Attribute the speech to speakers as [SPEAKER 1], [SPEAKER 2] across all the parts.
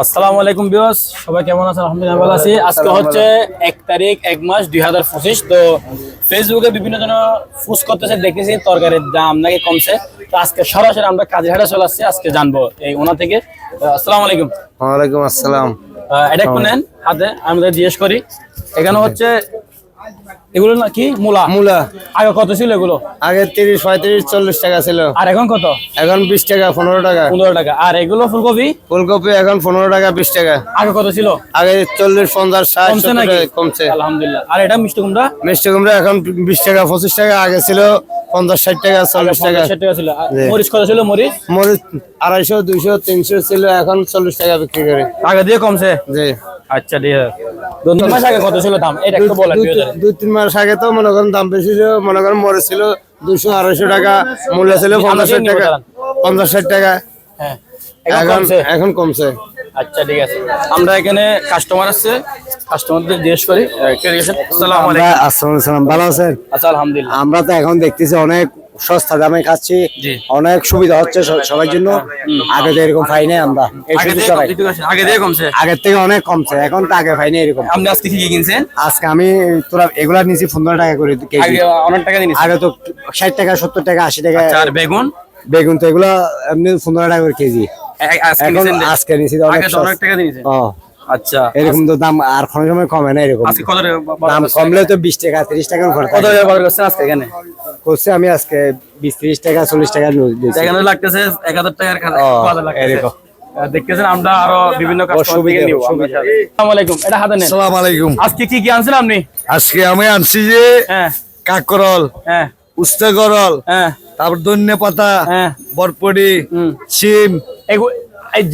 [SPEAKER 1] আসসালামু আলাইকুম বিয়স সবাই কেমন আছেন? আলহামদুলিল্লাহ ভালো আছি। আজকে হচ্ছে এক তারিখ এক মাস দুই হাজার পঁচিশ। তো ফেসবুকে বিভিন্ন জন ফুস করতেছে দেখতেছি তরকারির দাম নাকি কমছে। তো আজকে সরাসরি আমরা কাজের চলে আসছি। আজকে জানব এই ওনা থেকে। আসসালামু আলাইকুম।
[SPEAKER 2] ওয়ালাইকুম আসসালাম।
[SPEAKER 1] এটা একটু নেন হাতে। আমি জিজ্ঞেস করি। এখানে হচ্ছে এগুলো না কি? মূলা।
[SPEAKER 2] মূলা।
[SPEAKER 1] আগে কত ছিল এগুলো?
[SPEAKER 2] আগে তিরিশ পঁয়ত্রিশ চল্লিশ টাকা ছিল।
[SPEAKER 1] আর এখন কত?
[SPEAKER 2] এখন বিশ টাকা পনেরো টাকা।
[SPEAKER 1] পনেরো টাকা। আর এগুলো ফুলকপি?
[SPEAKER 2] ফুলকপি এখন পনেরো টাকা বিশ টাকা।
[SPEAKER 1] আগে কত ছিল?
[SPEAKER 2] আগে চল্লিশ পঞ্চাশ ষাট
[SPEAKER 1] কমছে নাকি?
[SPEAKER 2] কমছে।
[SPEAKER 1] আলহামদুলিল্লাহ। আর এটা মিষ্টি কুমড়া?
[SPEAKER 2] মিষ্টি কুমড়া এখন বিশ টাকা পঁচিশ টাকা আগে ছিল পঞ্চাশ ষাট টাকা চল্লিশ টাকা।
[SPEAKER 1] ষাট টাকা ছিল। মরিচ কত ছিল? মরিচ?
[SPEAKER 2] মরিচ আড়াইশো দুইশো তিনশো ছিল এখন চল্লিশ টাকা বিক্রি করে।
[SPEAKER 1] আগে দিয়ে কমছে?
[SPEAKER 2] জি।
[SPEAKER 1] আচ্ছা ঠিক আছে দু মাস আগে কত ছিল দাম? এটা একটু বলেন
[SPEAKER 2] দুই-
[SPEAKER 1] দুই হাজারে।
[SPEAKER 2] দুই তিন মাস আগে তো মনে করেন দাম বেশি ছিল মনে করেন মরিচ ছিল দুশো আড়াইশো টাকা মূল্য ছিল পঞ্চাশ টাকা। পঞ্চাশ ষাট টাকা।
[SPEAKER 1] হ্যাঁ এখন
[SPEAKER 2] এখন
[SPEAKER 1] কমছে? আচ্ছা ঠিক আছে। আমরা এখানে কাস্টমার আছে কাস্টমারদের জিজ্ঞেস করি। আহ, আসসালামু আলাইকুম।
[SPEAKER 2] আসসালাম ভালো আছেন?
[SPEAKER 1] আচ্ছা আলহামদুলিল্লাহ।
[SPEAKER 2] আমরা তো এখন দেখতেছি অনেক সস্তা দামে খাচ্ছি। অনেক সুবিধা হচ্ছে সবার জন্য। আগে তো এরকম পাই নাই আমরা
[SPEAKER 1] আগে কমছে, কমছে?
[SPEAKER 2] আগের থেকে অনেক কমছে এখন তো আগে পাইনি এরকম।
[SPEAKER 1] আপনি আজকে কি কি কিনছেন?
[SPEAKER 2] আজকে আমি তোরা এগুলা নিয়েছি পনেরো টাকা করে
[SPEAKER 1] আগে অনেক টাকা
[SPEAKER 2] আগে তো ষাট টাকা সত্তর টাকা আশি টাকা।
[SPEAKER 1] আর বেগুন?
[SPEAKER 2] বেগুন তো এগুলা এমনি পনেরো টাকা করে কেজি।
[SPEAKER 1] আজকে
[SPEAKER 2] নিয়েছি অনেক।
[SPEAKER 1] টাকা দিয়েছেন?
[SPEAKER 2] ও,
[SPEAKER 1] আচ্ছা।
[SPEAKER 2] এরকম তো দাম আর কোনো সময় কমে না এরকম। দাম কমলে তো বিশ টাকা তিরিশ উপর
[SPEAKER 1] কত টাকা করছেন আজকে এখানে?
[SPEAKER 2] করছে আমি আজকে বিশ ত্রিশ টাকা চল্লিশ টাকা
[SPEAKER 1] এখানে লাগতেছে এক হাজার টাকার খাতা
[SPEAKER 2] ও,
[SPEAKER 1] বাজার লাগতেছে।
[SPEAKER 2] এরকম।
[SPEAKER 1] দেখতেছেন আমরা আরও বিভিন্ন আজকে কি কি আনছেন আপনি?
[SPEAKER 3] আজকে আমি আনছি যে
[SPEAKER 1] হ্যাঁ।
[SPEAKER 3] কাকরল
[SPEAKER 1] হ্যাঁ।
[SPEAKER 3] উস্তে করল
[SPEAKER 1] হ্যাঁ।
[SPEAKER 3] তারপর ধন্য পাতা
[SPEAKER 1] হ্যাঁ।
[SPEAKER 3] বরপড়ি
[SPEAKER 1] হুম।
[SPEAKER 3] সিম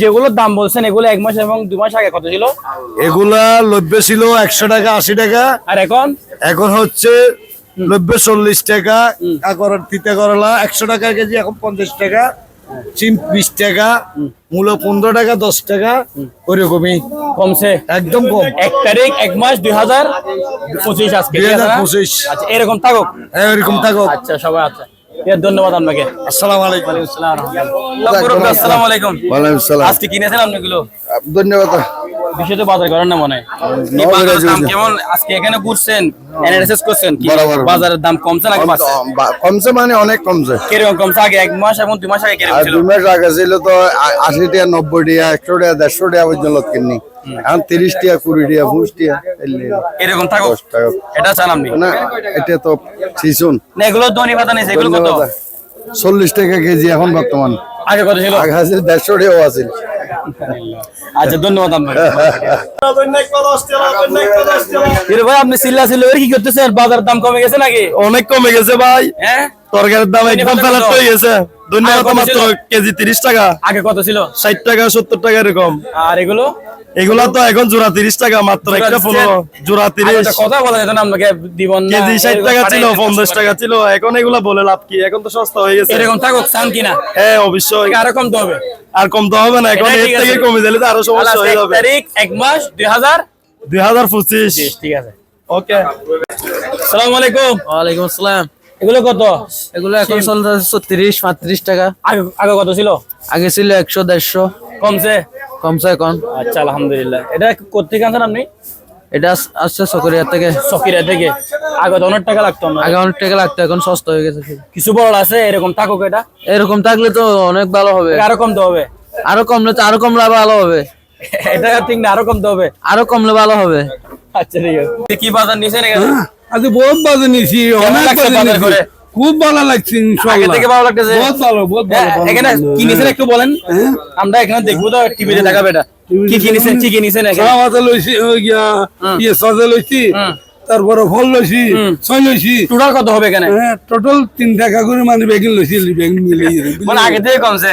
[SPEAKER 1] যেগুলোর দাম বলছেন এগুলো এক মাস এবং দু মাস আগে কত ছিল?
[SPEAKER 3] এগুলা লব্য ছিল একশো টাকা আশি টাকা।
[SPEAKER 1] আর এখন?
[SPEAKER 3] এখন হচ্ছে নব্য চল্লিশ টাকা কাকর তিতে করলা একশো টাকা কেজি এখন পঞ্চাশ টাকা। সিম বিশ টাকা মূলো পনেরো টাকা দশ টাকা ওইরকমই।
[SPEAKER 1] কমছে?
[SPEAKER 3] একদম কম।
[SPEAKER 1] এক তারিখ এক মাস দুই হাজার পঁচিশ আজকে
[SPEAKER 3] দুই হাজার পঁচিশ।
[SPEAKER 1] আচ্ছা এরকম থাকুক।
[SPEAKER 3] এরকম থাকো
[SPEAKER 1] আচ্ছা সবাই আচ্ছা। আছে, ধন্যবাদ আপনাকে।
[SPEAKER 3] আসসালাম আলাইকুম।
[SPEAKER 1] আসসালামু। আলাইকুম।
[SPEAKER 3] ওয়ালাইকুম সালাম।
[SPEAKER 1] আজকে কিনেছেন আপনি গুলো
[SPEAKER 3] ধন্যবাদ।
[SPEAKER 1] তো বাজার করেন না মনে হয়। কেমন? আজকে এখানে ঘুরছেন অ্যানালিসিস করছেন কি? বাজারের দাম কমছে নাকি বাড়ছে?
[SPEAKER 3] কমছে মানে অনেক কমছে।
[SPEAKER 1] কীরকম কমছে? আগে এক মাস দুই মাস আগে কীরকম ছিল?
[SPEAKER 3] দুই মাস আগে ছিল তো আ- আশি টাকা নব্বই টাকা একশো টাকা দেড়শো টাকা পর্যন্ত কিনি এখন তিরিশ টাকা কুড়ি টাকা পঁচিশ টাকা
[SPEAKER 1] এরকম
[SPEAKER 3] টাকা।
[SPEAKER 1] এটা চান আপনি?
[SPEAKER 3] না এটা তো সিজন।
[SPEAKER 1] না এগুলো ধনী ভাতা নেই এগুলো কত?
[SPEAKER 3] চল্লিশ টাকা কেজি এখন বর্তমান।
[SPEAKER 1] আগে কত ছিল?
[SPEAKER 3] আগে আছে দেড়শো টাকাও আছে
[SPEAKER 1] আচ্ছা ধন্যবাদ আপনাকে। ভাই আপনি চিল্লা কি করতেছেন? বাজারের দাম কমে গেছে নাকি?
[SPEAKER 3] অনেক কমে গেছে ভাই।
[SPEAKER 1] হ্যাঁ?
[SPEAKER 3] তরকারির দাম
[SPEAKER 1] একদম ফেলাত হয়ে
[SPEAKER 3] গেছে।
[SPEAKER 1] ধন্যবাদ মাত্র
[SPEAKER 3] কেজি তিরিশ টাকা।
[SPEAKER 1] আগে কত ছিল?
[SPEAKER 3] ষাট টাকা সত্তর টাকা এরকম।
[SPEAKER 1] আর এগুলো?
[SPEAKER 3] এগুলা তো এখন জোড়া তিরিশ টাকা মাত্র
[SPEAKER 1] জোড়া
[SPEAKER 3] একটা পনেরো জোড়া তিরিশ।
[SPEAKER 1] কথা বলা যেত না আপনাকে দিবন
[SPEAKER 3] কেজি ষাট টাকা ছিল পঞ্চাশ টাকা ছিল এখন এগুলা বলে লাভ কি? এখন তো সস্তা হয়ে গেছে।
[SPEAKER 1] এরকম থাকুক চান কিনা?
[SPEAKER 3] হ্যাঁ অবশ্যই।
[SPEAKER 1] হবে।
[SPEAKER 3] আর কমতে হবে না এখন এর থেকে কমে গেলে তো আরও সমস্যা হয়ে যাবে।
[SPEAKER 1] তারিখ এক মাস দুই হাজার
[SPEAKER 3] দুই হাজার পঁচিশ।
[SPEAKER 1] ঠিক আছে।
[SPEAKER 3] ওকে।
[SPEAKER 1] আসসালামু আলাইকুম।
[SPEAKER 4] ওয়া আলাইকুম আসসালাম।
[SPEAKER 1] এগুলো কত?
[SPEAKER 4] এগুলো এখন চলছে ছত্রিশ পাঁত্রিশ টাকা।
[SPEAKER 1] আগে আগে কত ছিল?
[SPEAKER 4] আগে ছিল 100 150
[SPEAKER 1] কমছে?
[SPEAKER 4] কমছে এখন।
[SPEAKER 1] আচ্ছা আলহামদুলিল্লাহ। এটা কোথেকে আনছেন আপনি?
[SPEAKER 4] এটা আসছে সকরিয়া থেকে।
[SPEAKER 1] সকিরা থেকে। আগে তো অনেক টাকা লাগতো না।
[SPEAKER 4] আগে অনেক টাকা লাগতো এখন সস্তা হয়ে গেছে
[SPEAKER 1] কিছু বড় আছে? এরকম থাকুক এটা।
[SPEAKER 4] এরকম থাকলে তো অনেক ভালো হবে।
[SPEAKER 1] আরও কমতে হবে।
[SPEAKER 4] আরও কমলে তো আরও কমলে ভালো হবে।
[SPEAKER 1] এটা ঠিক না আরও কমতে হবে।
[SPEAKER 4] আরও কমলে ভালো হবে।
[SPEAKER 1] আচ্ছা ঠিক আছে। কি বাজার নিছেন এখানে
[SPEAKER 5] আজ বহুত বাজে নিছি অনেক
[SPEAKER 1] বাজার করে?
[SPEAKER 5] খুব ভালো লাগছে
[SPEAKER 1] আগে
[SPEAKER 5] ইনশাআল্লাহ
[SPEAKER 1] থেকে ভালো লাগতেছে?
[SPEAKER 5] বহুত ভালো বহুত ভালো,
[SPEAKER 1] হ্যাঁ, এখানে কি নিছেন একটু বলেন? আমরা এখানে দেখব তো টিভিতে দেখাবে এটা। কি কি নিছেন কি কি নিছেন এখানে
[SPEAKER 5] লইছি ইয়ে লইছি তারপরে ফল লইছি ছয় লইছি।
[SPEAKER 1] টোটাল কত হবে এখানে?
[SPEAKER 5] হ্যাঁ টোটাল তিন টাকা করে মানে বেগিন লইছি বেগিন মিলে
[SPEAKER 1] মানে আগে থেকে কমছে?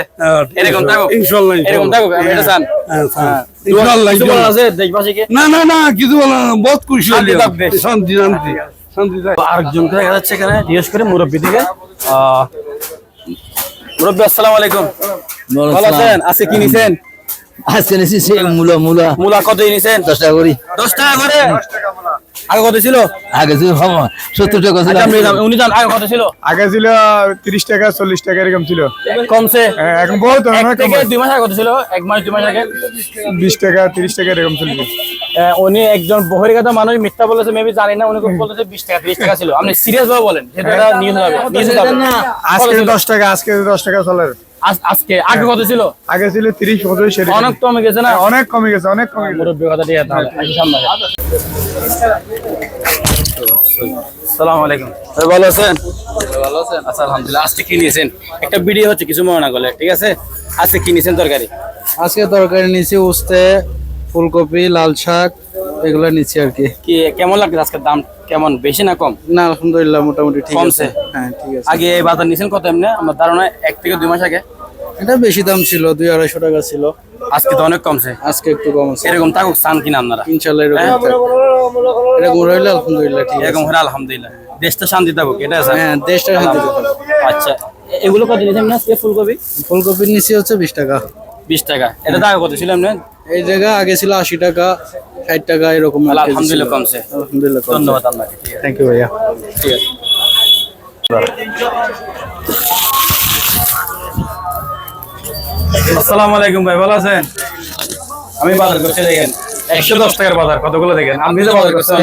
[SPEAKER 1] এরকম থাকুক।
[SPEAKER 5] ইনশাআল্লাহ
[SPEAKER 1] এরকম থাকুক এটা চান।
[SPEAKER 5] হ্যাঁ,
[SPEAKER 1] হ্যাঁ।
[SPEAKER 5] ইনশাআল্লাহ
[SPEAKER 1] কিছু বলার
[SPEAKER 5] ইনশাআল্লাহ।
[SPEAKER 1] আছে দেশবাসীকে?
[SPEAKER 5] না না না কিছু বলা বহুত খুশি
[SPEAKER 1] শান্তি
[SPEAKER 5] শান্তি শান্তি শান্তি থাক।
[SPEAKER 1] আরেকজনকে দেখা যাচ্ছে এখানে জিজ্ঞেস করে মুরব্বী থেকে আহ, মুরব্বী আসসালামু আলাইকুম। ভালো আছেন? আজকে কি নিছেন?
[SPEAKER 4] আজকে নিছি মূলা মূলা।
[SPEAKER 1] মূলা কত নিছেন
[SPEAKER 4] দশ টাকা করি।
[SPEAKER 1] দশ টাকা করে? আগে কত ছিল?
[SPEAKER 6] আগে ছিল সত্তর টাকা ছিল।
[SPEAKER 1] আচ্ছা, উনি জান আগে কত ছিল?
[SPEAKER 7] আগে ছিল তিরিশ টাকা চল্লিশ টাকা এরকম ছিল।
[SPEAKER 1] কমছে?
[SPEAKER 7] হ্যাঁ, এখন বহুত
[SPEAKER 1] এক থেকে দুই মাস আগে কত ছিল? এক মাস দুই মাস আগে?
[SPEAKER 7] বিশ টাকা তিরিশ টাকা এরকম চলছে
[SPEAKER 1] আহ, উনি একজন বহিরাগত মানুষ মিথ্যা বলেছে মেবি জানি না উনি বলেছে বিশ টাকা ত্রিশ টাকা ছিল। আপনি সিরিয়াস ভাবে বলেন যেটা নিউজ হবে নিউজ হবে।
[SPEAKER 7] আজকে দশ টাকা আজকে দশ টাকা চলে।
[SPEAKER 1] আজকে আগে কত ছিল?
[SPEAKER 7] আগে ছিল তিরিশ পঁচিশ
[SPEAKER 1] অনেক কমে গেছে না?
[SPEAKER 7] অনেক কমে গেছে অনেক কমে গেছে।
[SPEAKER 1] মুরব্বী কথা দিয়ে তাহলে সামনে আসসালামু আলাইকুম। ভালো আছেন? ভালো আছেন? আচ্ছা আলহামদুলিল্লাহ আজকে কি নিয়েছেন? একটা ভিডিও হচ্ছে কিছু মনে না করলে ঠিক আছে? আজকে কি নিয়েছেন তরকারি?
[SPEAKER 6] আজকে তরকারি উস্তে ফুলকপি লাল শাক এগুলো নিচ্ছি আর কি।
[SPEAKER 1] কি কেমন লাগছে আজকের দাম? কেমন বেশি না কম?
[SPEAKER 6] না আলহামদুলিল্লাহ মোটামুটি ঠিক
[SPEAKER 1] কমছে?
[SPEAKER 6] হ্যাঁ ঠিক আছে।
[SPEAKER 1] আগে এই বাজার নিয়েছেন কত এমনি? আমার ধারণা এক থেকে দুই মাস আগে।
[SPEAKER 6] এটা বেশি দাম ছিল দুই আড়াইশো টাকা ছিল।
[SPEAKER 1] আজকে তো অনেক কমছে।
[SPEAKER 6] আজকে একটু কম আছে।
[SPEAKER 1] এরকম থাকুক চান কিনা আপনারা?
[SPEAKER 6] ইনশাল্লাহ এরকম
[SPEAKER 1] হ্যাঁ?
[SPEAKER 6] এরকম রইলে আলহামদুলিল্লাহ ঠিক
[SPEAKER 1] এরকম হলে আলহামদুলিল্লাহ। দেশটা শান্তি থাকুক এটা আছে।
[SPEAKER 6] হ্যাঁ দেশটা শান্তি থাকবে।
[SPEAKER 1] আচ্ছা এগুলো কত নিয়েছেন না আজকে ফুলকপি?
[SPEAKER 6] ফুলকপির নিচে হচ্ছে বিশ টাকা।
[SPEAKER 1] বিশ টাকা। এটা আগে কত ছিল এমনি?
[SPEAKER 6] এই জায়গা আগে ছিল আশি টাকা ষাট টাকা এরকম
[SPEAKER 1] আলহামদুলিল্লাহ কমছে।
[SPEAKER 6] আলহামদুলিল্লাহ।
[SPEAKER 1] ধন্যবাদ আপনাকে
[SPEAKER 6] থ্যাংক ইউ ভাইয়া।
[SPEAKER 1] ঠিক আছে। আসসালামু আলাইকুম ভাই ভালো আছেন? আমি বাজার করছি দেখেন। একশো দশ টাকার বাজার কতগুলো দেখেন? আপনি তো বাজার করছেন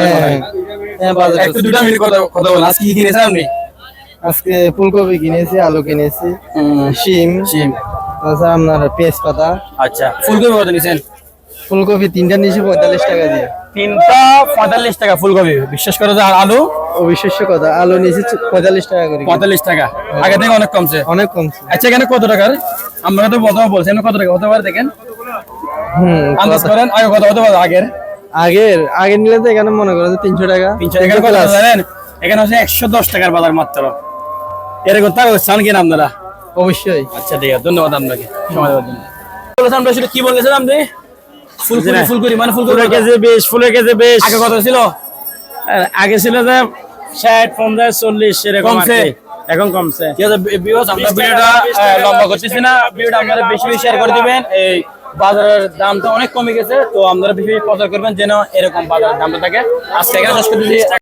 [SPEAKER 1] হ্যাঁ
[SPEAKER 6] বাজার
[SPEAKER 1] একটু দুটা মিনিট কথা কথা বলেন। আজকে কি কিনেছেন আপনি?
[SPEAKER 8] আজকে ফুলকপি কিনেছি আলু কিনেছি শিম
[SPEAKER 1] সিম
[SPEAKER 8] তাছাড়া আপনার পেঁয়াজ পাতা।
[SPEAKER 1] আচ্ছা ফুলকপি কত নিছেন?
[SPEAKER 8] ফুলকপি তিনটা নিয়েছি পঁয়তাল্লিশ টাকা দিয়ে।
[SPEAKER 1] তিনটা পঁয়তাল্লিশ টাকা ফুলকপি। বিশ্বাস করে যে আর আলু
[SPEAKER 8] অবিশ্বাস্য কথা আলু নিয়েছি পঁয়তাল্লিশ টাকা করে
[SPEAKER 1] পঁয়তাল্লিশ টাকা। আগে থেকে অনেক কমছে।
[SPEAKER 8] অনেক কমছে।
[SPEAKER 1] আচ্ছা এখানে কত টাকার? আমরা তো প্রথমে বলছেন কত টাকা? হতে পারে দেখেন।
[SPEAKER 8] হুম
[SPEAKER 1] আন্দাজ করেন আগে কত হতে পারে আগের?
[SPEAKER 8] আগের আগে নিলে তো এখানে মনে করেন তিনশো টাকা।
[SPEAKER 1] তিনশো এখানে কত জানেন? এখানে হচ্ছে একশো দশ টাকার বাজার মাত্র। এরকম টাকা চান কিনা আপনারা?
[SPEAKER 8] অবশ্যই।
[SPEAKER 1] আচ্ছা ঠিক আছে। ধন্যবাদ আপনাকে। সময় দেওয়ার জন্য। কি বলেছেন আপনি? ফুলকপি ফুলকপি মানে কেজি বেশ ফুলের কেজি বেশ। আগে কত ছিল?
[SPEAKER 9] আগে ছিল যে ষাট পঞ্চাশ চল্লিশ এরকম
[SPEAKER 1] কমছে?
[SPEAKER 9] এখন কমছে।
[SPEAKER 1] ঠিক আছে বিবাস আমরা ভিডিওটা লম্বা করতেছি না। ভিডিওটা আপনারা বেশি বেশি শেয়ার করে দিবেন। এই বাজারের দামটা অনেক কমে গেছে তো আপনারা বেশি বেশি প্রচার করবেন যেন এরকম বাজারের দামটা থাকে। আজকে এখানে শেষ